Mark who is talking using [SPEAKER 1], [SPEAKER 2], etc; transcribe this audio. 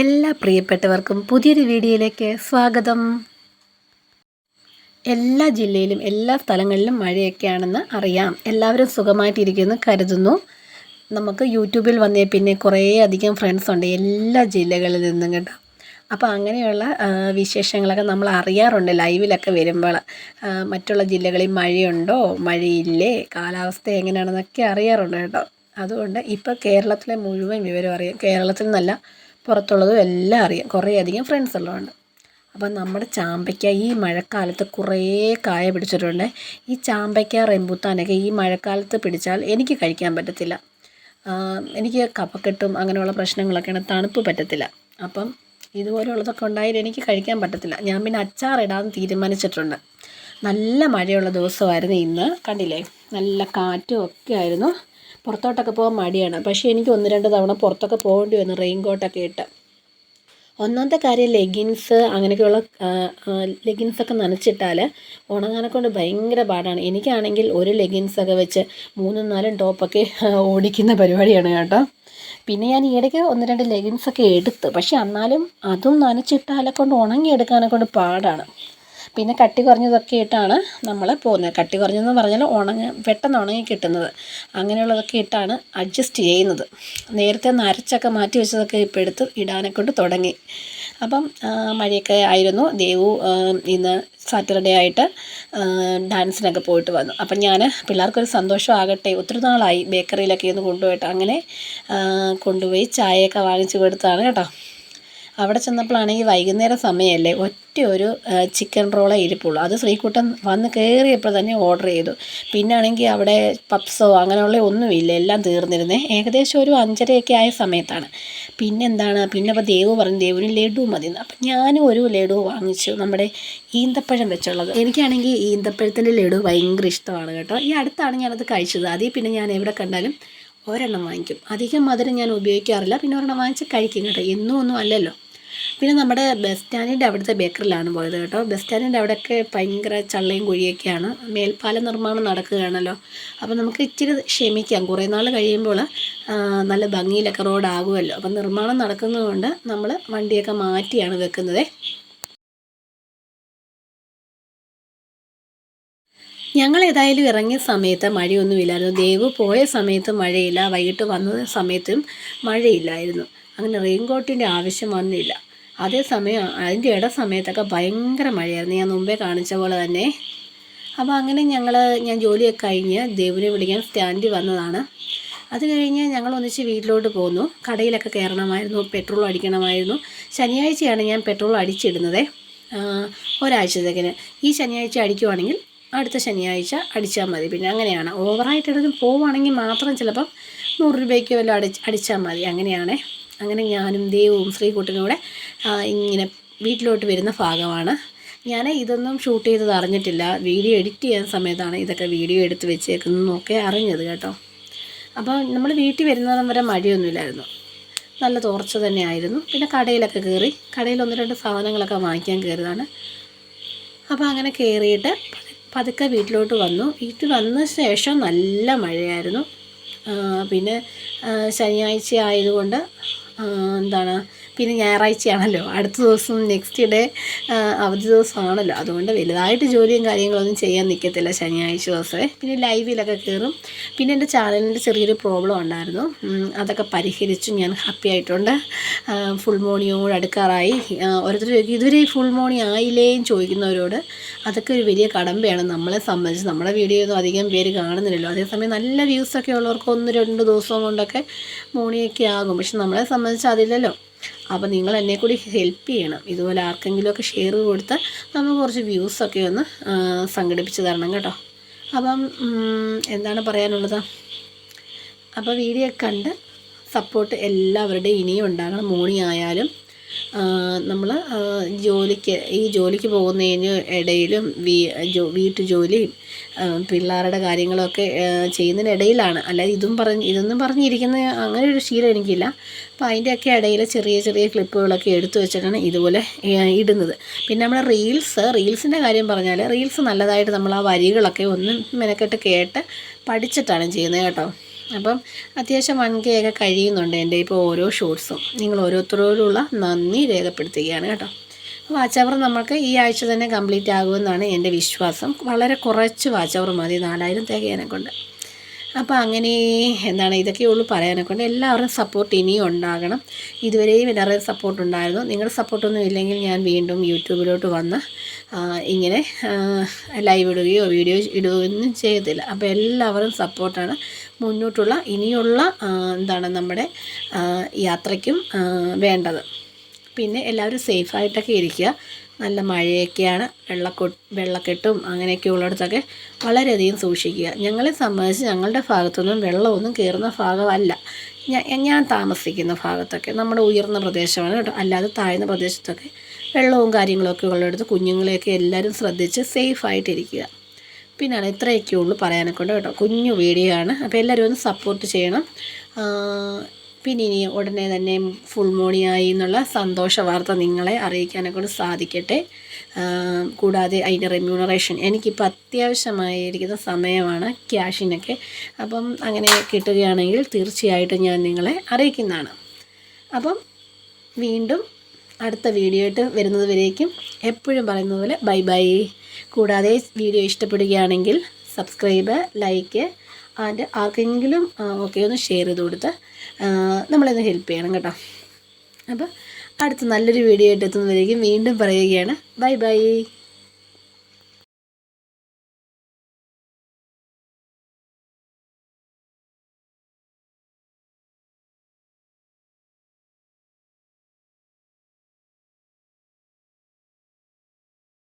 [SPEAKER 1] എല്ലാ പ്രിയപ്പെട്ടവർക്കും പുതിയൊരു വീഡിയോയിലേക്ക് സ്വാഗതം. എല്ലാ ജില്ലയിലും എല്ലാ സ്ഥലങ്ങളിലും മഴയൊക്കെയാണെന്ന് അറിയാം. എല്ലാവരും സുഖമായിട്ടിരിക്കുന്നു കരുതുന്നു. നമുക്ക് യൂട്യൂബിൽ വന്നേ പിന്നെ കുറേ അധികം ഫ്രണ്ട്സ് ഉണ്ട് എല്ലാ ജില്ലകളിൽ നിന്നും കേട്ടോ. അപ്പോൾ അങ്ങനെയുള്ള വിശേഷങ്ങളൊക്കെ നമ്മൾ അറിയാറുണ്ട് ലൈവിലൊക്കെ വരുമ്പോൾ. മറ്റുള്ള ജില്ലകളിൽ മഴയുണ്ടോ? മഴയില്ലേ? കാലാവസ്ഥ എങ്ങനെയാണെന്നൊക്കെ അറിയാറുണ്ട് കേട്ടോ. അതുകൊണ്ട് ഇപ്പോൾ കേരളത്തിലെ മുഴുവൻ വിവരം അറിയാം. കേരളത്തിൽ നിന്നല്ല പുറത്തുള്ളതും എല്ലാം അറിയാം. കുറേയധികം ഫ്രണ്ട്സ് ഉള്ളതുകൊണ്ട് അപ്പം നമ്മുടെ ചാമ്പയ്ക്ക ഈ മഴക്കാലത്ത് കുറേ കായ പിടിച്ചിട്ടുണ്ട്. ഈ ചാമ്പയ്ക്ക റെമ്പുത്താനൊക്കെ ഈ മഴക്കാലത്ത് പിടിച്ചാൽ എനിക്ക് കഴിക്കാൻ പറ്റത്തില്ല. എനിക്ക് കഫക്കെട്ടും അങ്ങനെയുള്ള പ്രശ്നങ്ങളൊക്കെയാണ് തണുപ്പ് പറ്റത്തില്ല. അപ്പം ഇതുപോലുള്ളതൊക്കെ ഉണ്ടായാലും എനിക്ക് കഴിക്കാൻ പറ്റത്തില്ല. ഞാൻ പിന്നെ അച്ചാർ അച്ചാറിടാൻ തീരുമാനിച്ചിട്ടുണ്ട്. നല്ല മഴയുള്ള ദിവസമായിരുന്നു ഇന്ന്. കണ്ടില്ലേ? നല്ല കാറ്റും ഒക്കെ ആയിരുന്നു. പുറത്തോട്ടൊക്കെ പോകാൻ മടിയാണ്. പക്ഷേ എനിക്ക് ഒന്ന് രണ്ട് തവണ പുറത്തൊക്കെ പോകേണ്ടി വന്നു റെയിൻ കോട്ടൊക്കെ ഇട്ട്. ഒന്നാമത്തെ കാര്യം ലെഗിൻസ് അങ്ങനെയൊക്കെയുള്ള ലെഗിൻസൊക്കെ നനച്ചിട്ടാൽ ഉണങ്ങാനെ കൊണ്ട് ഭയങ്കര പാടാണ്. എനിക്കാണെങ്കിൽ ഒരു ലെഗിൻസൊക്കെ വെച്ച് മൂന്നും നാലും ടോപ്പൊക്കെ ഓടിക്കുന്ന പരിപാടിയാണ് കേട്ടോ. പിന്നെ ഞാൻ ഈയിടയ്ക്ക് ഒന്ന് രണ്ട് ലെഗിൻസൊക്കെ എടുത്ത് പക്ഷെ എന്നാലും അതും നനച്ചിട്ടാലെ കൊണ്ട് ഉണങ്ങിയെടുക്കാനെ കൊണ്ട് പാടാണ്. പിന്നെ കട്ടി കുറഞ്ഞതൊക്കെ ഇട്ടാണ് നമ്മൾ പോകുന്നത്. കട്ടി കുറഞ്ഞതെന്ന് പറഞ്ഞാൽ ഉണങ്ങി പെട്ടെന്ന് ഉണങ്ങി കിട്ടുന്നത്. അങ്ങനെയുള്ളതൊക്കെ ഇട്ടാണ് അഡ്ജസ്റ്റ് ചെയ്യുന്നത്. നേരത്തെ നരച്ചൊക്കെ മാറ്റി വെച്ചതൊക്കെ ഇപ്പോൾ എടുത്ത് ഇടാനെ കൊണ്ട് തുടങ്ങി. അപ്പം മഴയൊക്കെ ആയിരുന്നു. ദേവു ഇന്ന് സാറ്റർഡേ ആയിട്ട് ഡാൻസിനൊക്കെ പോയിട്ട് വന്നു. അപ്പം ഞാൻ പിള്ളേർക്കൊരു സന്തോഷമാകട്ടെ ഒത്തിരി നാളായി ബേക്കറിയിലൊക്കെ ഒന്ന് കൊണ്ടുപോയിട്ട് അങ്ങനെ കൊണ്ടുപോയി ചായയൊക്കെ വാങ്ങിച്ചു കൊടുത്താണ് കേട്ടോ. അവിടെ ചെന്നപ്പോഴാണെങ്കിൽ വൈകുന്നേര സമയമല്ലേ ഒറ്റ ഒരു ചിക്കൻ റോളേ ഇരിപ്പുള്ളൂ. അത് ശ്രീകുട്ടൻ വന്ന് കയറിയപ്പോൾ തന്നെ ഓർഡർ ചെയ്തു. പിന്നെ ആണെങ്കിൽ അവിടെ പപ്സോ അങ്ങനെയുള്ള ഒന്നുമില്ല എല്ലാം തീർന്നിരുന്നേ. ഏകദേശം ഒരു അഞ്ചരയൊക്കെ ആയ സമയത്താണ്. പിന്നെ എന്താണ് പിന്നെ അപ്പോൾ ദേവ് പറഞ്ഞു ദേവിന് ലഡു മതി അപ്പം ഞാനും ഒരു ലഡു വാങ്ങിച്ചു നമ്മുടെ ഈന്തപ്പഴം വെച്ചുള്ളത്. എനിക്കാണെങ്കിൽ ഈന്തപ്പഴത്തിന്റെ ലഡു ഭയങ്കര ഇഷ്ടമാണ് കേട്ടോ. ഈ അടുത്താണ് ഞാനത് കഴിച്ചത്. അതിൽ പിന്നെ ഞാൻ എവിടെ കണ്ടാലും ഒരെണ്ണം വാങ്ങിക്കും. അധികം മധുരം ഞാൻ ഉപയോഗിക്കാറില്ല. പിന്നെ ഒരെണ്ണം വാങ്ങിച്ച് കഴിക്കും കേട്ടോ. എന്നും ഒന്നും അല്ലല്ലോ. പിന്നെ നമ്മുടെ ബസ് സ്റ്റാൻഡിന്റെ അവിടുത്തെ ബേക്കറിലാണ് പോയത് കേട്ടോ. ബസ് സ്റ്റാൻഡിന്റെ അവിടെയൊക്കെ ഭയങ്കര ചള്ളയും കുഴിയൊക്കെയാണ്. മേൽപ്പാല നിർമ്മാണം നടക്കുകയാണല്ലോ. അപ്പോൾ നമുക്ക് ഇച്ചിരി ക്ഷമിക്കാം. കുറേ നാൾ കഴിയുമ്പോൾ നല്ല ഭംഗിയിലൊക്കെ റോഡാകുമല്ലോ അപ്പം നിർമ്മാണം നടക്കുന്നതുകൊണ്ട് നമ്മൾ വണ്ടിയൊക്കെ മാറ്റിയാണ് വെക്കുന്നത്. ഞങ്ങൾ ഏതായാലും ഇറങ്ങിയ സമയത്ത് മഴയൊന്നുമില്ലായിരുന്നു. ദേവ് പോയ സമയത്ത് മഴയില്ല. വൈകിട്ട് വന്ന സമയത്തും മഴയില്ലായിരുന്നു. അങ്ങനെ റെയിൻ കോട്ടിന്റെ ആവശ്യം വന്നില്ല. അതേസമയം അതിന്റെ ഇട സമയത്തൊക്കെ ഭയങ്കര മഴയായിരുന്നു. ഞാൻ മുമ്പേ കാണിച്ച പോലെ തന്നെ. അപ്പോൾ അങ്ങനെ ഞങ്ങൾ ഞാൻ ജോലിയൊക്കെ കഴിഞ്ഞ് ദേവിനെ വിളിക്കാൻ സ്റ്റാൻഡിൽ വന്നതാണ്. അത് കഴിഞ്ഞ് ഞങ്ങൾ ഒന്നിച്ച് വീട്ടിലോട്ട് പോന്നു. കടയിലൊക്കെ കയറണമായിരുന്നു പെട്രോൾ അടിക്കണമായിരുന്നു. ശനിയാഴ്ചയാണ് ഞാൻ പെട്രോൾ അടിച്ചിടുന്നത്. ഒരാഴ്ചത്തേക്കിന്. ഈ ശനിയാഴ്ച അടിക്കുവാണെങ്കിൽ അടുത്ത ശനിയാഴ്ച അടിച്ചാൽ മതി. പിന്നെ അങ്ങനെയാണ്. ഓവറായിട്ട് എടുത്ത് പോവുകയാണെങ്കിൽ മാത്രം ചിലപ്പം നൂറ് രൂപയ്ക്ക് വല്ലതും അടി അടിച്ചാൽ മതി. അങ്ങനെയാണ്. അങ്ങനെ ഞാനും ദേവും ശ്രീകുട്ടനൂടെ കൂടെ ഇങ്ങനെ വീട്ടിലോട്ട് വരുന്ന ഭാഗമാണ്. ഞാൻ ഇതൊന്നും ഷൂട്ട് ചെയ്തത് അറിഞ്ഞിട്ടില്ല. വീഡിയോ എഡിറ്റ് ചെയ്യുന്ന സമയത്താണ് ഇതൊക്കെ വീഡിയോ എടുത്ത് വെച്ചേക്കുന്നൊക്കെ അറിഞ്ഞത് കേട്ടോ. അപ്പോൾ നമ്മൾ വീട്ടിൽ വരുന്നതും വരെ മഴയൊന്നുമില്ലായിരുന്നു നല്ല തോർച്ച തന്നെയായിരുന്നു പിന്നെ കടയിലൊക്കെ കയറി കടയിൽ ഒന്ന് രണ്ട് സാധനങ്ങളൊക്കെ വാങ്ങിക്കാൻ കയറിയതാണ്. അപ്പോൾ അങ്ങനെ കയറിയിട്ട് പതുക്കെ വീട്ടിലോട്ട് വന്നു. വീട്ടിൽ വന്ന ശേഷം നല്ല മഴയായിരുന്നു. പിന്നെ ശനിയാഴ്ച ആയതുകൊണ്ട് എന്താണ്? പിന്നെ ഞായറാഴ്ചയാണല്ലോ. അടുത്ത ദിവസം നെക്സ്റ്റ് ഡേ അവധി ദിവസമാണല്ലോ. അതുകൊണ്ട് വലുതായിട്ട് ജോലിയും കാര്യങ്ങളൊന്നും ചെയ്യാൻ നിൽക്കത്തില്ല ശനിയാഴ്ച ദിവസമേ. പിന്നെ ലൈവിലൊക്കെ കയറും പിന്നെ എന്റെ ചാനലിന്റെ ചെറിയൊരു പ്രോബ്ലം ഉണ്ടായിരുന്നു. അതൊക്കെ പരിഹരിച്ചു ഞാൻ ഹാപ്പി ആയിട്ടുണ്ട്. ഫുൾ മോണിയോട് അടുക്കാറായി. ഓരോരുത്തർ ഇതുവരെ ഫുൾ മോണി ആയില്ലേയും ചോദിക്കുന്നവരോട് അതൊക്കെ ഒരു വലിയ കടമ്പയാണ്. നമ്മളെ സംബന്ധിച്ച് നമ്മുടെ വീഡിയോ ഒന്നും അധികം പേര് കാണുന്നില്ലല്ലോ. അതേസമയം നല്ല വ്യൂസൊക്കെ ഉള്ളവർക്ക് ഒന്ന് രണ്ട് ദിവസം കൊണ്ടൊക്കെ മോണിയൊക്കെ ആകും. പക്ഷെ നമ്മളെ സംബന്ധിച്ച് അതില്ലല്ലോ. അപ്പോൾ നിങ്ങൾ എന്നെ കൂടി ഹെൽപ്പ് ചെയ്യണം. ഇതുപോലെ ആർക്കെങ്കിലുമൊക്കെ ഷെയർ കൊടുത്ത് നമ്മൾ കുറച്ച് വ്യൂസൊക്കെ ഒന്ന് സംഘടിപ്പിച്ച് തരണം കേട്ടോ. അപ്പം എന്താണ് പറയാനുള്ളത്? അപ്പോൾ വീഡിയോ കണ്ട് സപ്പോർട്ട് എല്ലാവരുടെയും ഇനിയും ഉണ്ടാകണം. മോണി ആയാലും നമ്മൾ ജോലിക്ക് ഈ ജോലിക്ക് പോകുന്നതിന് ഇടയിലും വീ വീട്ടു ജോലിയും പിള്ളേരുടെ കാര്യങ്ങളൊക്കെ ചെയ്യുന്നതിനിടയിലാണ്. അല്ലാതെ ഇതും പറഞ്ഞ് ഇതൊന്നും പറഞ്ഞിരിക്കുന്ന അങ്ങനെ ഒരു ശീലം എനിക്കില്ല. അപ്പോൾ അതിന്റെയൊക്കെ ഇടയിൽ ചെറിയ ചെറിയ ക്ലിപ്പുകളൊക്കെ എടുത്തു വെച്ചിട്ടാണ് ഇതുപോലെ ഇടുന്നത്. പിന്നെ നമ്മൾ റീൽസ് റീൽസിന്റെ കാര്യം പറഞ്ഞാൽ റീൽസ് നല്ലതായിട്ട് നമ്മൾ ആ വരികളൊക്കെ ഒന്ന് മെനക്കെട്ട് കേട്ട് പഠിച്ചിട്ടാണ് ചെയ്യുന്നത് കേട്ടോ. അപ്പം അത്യാവശ്യം വൺ കഴിയുന്നുണ്ട് എന്റെ ഇപ്പോൾ ഓരോ ഷോർട്സും നിങ്ങൾ ഓരോരുത്തരോടുള്ള നന്ദി രേഖപ്പെടുത്തുകയാണ് കേട്ടോ. വാച്ച് അവർ നമുക്ക് ഈ ആഴ്ച തന്നെ കംപ്ലീറ്റ് ആകുമെന്നാണ് എന്റെ വിശ്വാസം. വളരെ കുറച്ച് വാച്ച് അവർ മതി നാലായിരം തികയാനെ കൊണ്ട് അപ്പോൾ അങ്ങനെ എന്താണ് ഇതൊക്കെ ഉള്ളൂ പറയാനൊക്കെ കൊണ്ട് എല്ലാവരും സപ്പോർട്ട് ഇനിയും ഉണ്ടാകണം. ഇതുവരെയും എല്ലാവരുടെയും സപ്പോർട്ട് ഉണ്ടായിരുന്നു. നിങ്ങളുടെ സപ്പോർട്ടൊന്നും ഇല്ലെങ്കിൽ ഞാൻ വീണ്ടും യൂട്യൂബിലോട്ട് വന്ന് ഇങ്ങനെ ലൈവ് ഇടുകയോ വീഡിയോ ഇടുകയോ ഒന്നും ചെയ്തില്ല. അപ്പോൾ എല്ലാവരും സപ്പോർട്ടാണ് മുന്നോട്ടുള്ള ഇനിയുള്ള എന്താണ് നമ്മുടെ യാത്രയ്ക്കും വേണ്ടത്. പിന്നെ എല്ലാവരും സേഫായിട്ടൊക്കെ ഇരിക്കുക. നല്ല മഴയൊക്കെയാണ് വെള്ളക്കൊ വെള്ളക്കെട്ടും അങ്ങനെയൊക്കെ ഉള്ളിടത്തൊക്കെ വളരെയധികം സൂക്ഷിക്കുക. ഞങ്ങളെ സംബന്ധിച്ച് ഞങ്ങളുടെ ഭാഗത്തൊന്നും വെള്ളമൊന്നും കയറുന്ന ഭാഗമല്ല. ഞാൻ താമസിക്കുന്ന ഭാഗത്തൊക്കെ നമ്മുടെ ഉയർന്ന പ്രദേശമാണ് കേട്ടോ. അല്ലാതെ താഴ്ന്ന പ്രദേശത്തൊക്കെ വെള്ളവും കാര്യങ്ങളൊക്കെ ഉള്ളിടത്ത് കുഞ്ഞുങ്ങളെയൊക്കെ എല്ലാവരും ശ്രദ്ധിച്ച് സേഫായിട്ടിരിക്കുക. പിന്നെയാണ് ഇത്രയൊക്കെ ഉള്ളൂ പറയാനൊക്കെ കേട്ടോ. കുഞ്ഞു വീഡിയോ ആണ് അപ്പോൾ എല്ലാവരും ഒന്ന് സപ്പോർട്ട് ചെയ്യണം. പിന്നെ ഇനി ഉടനെ തന്നെ ഫുൾ മോണിയായി എന്നുള്ള സന്തോഷ വാർത്ത നിങ്ങളെ അറിയിക്കാനെ കൊണ്ട് സാധിക്കട്ടെ കൂടാതെ അതിന്റെ റെമ്യൂണറേഷൻ എനിക്കിപ്പോൾ അത്യാവശ്യമായിരിക്കുന്ന സമയമാണ് ക്യാഷിനൊക്കെ. അപ്പം അങ്ങനെ കിട്ടുകയാണെങ്കിൽ തീർച്ചയായിട്ടും ഞാൻ നിങ്ങളെ അറിയിക്കുന്നതാണ്. അപ്പം വീണ്ടും അടുത്ത വീഡിയോ ആയിട്ട് വരുന്നത് വരേക്കും എപ്പോഴും പറയുന്നത് പോലെ ബൈ ബൈ കൂടാതെ വീഡിയോ ഇഷ്ടപ്പെടുകയാണെങ്കിൽ സബ്സ്ക്രൈബ് ലൈക്ക് ആൻഡ് ആർക്കെങ്കിലും ഒക്കെ ഒന്ന് ഷെയർ ചെയ്ത് കൊടുത്ത് നമ്മളെ ഒന്ന് ഹെൽപ്പ് ചെയ്യണം കേട്ടോ. അപ്പോൾ അടുത്ത നല്ലൊരു വീഡിയോ ആയിട്ട് എത്തുന്നവരേക്കും വീണ്ടും പറയുകയാണ്. Bye bye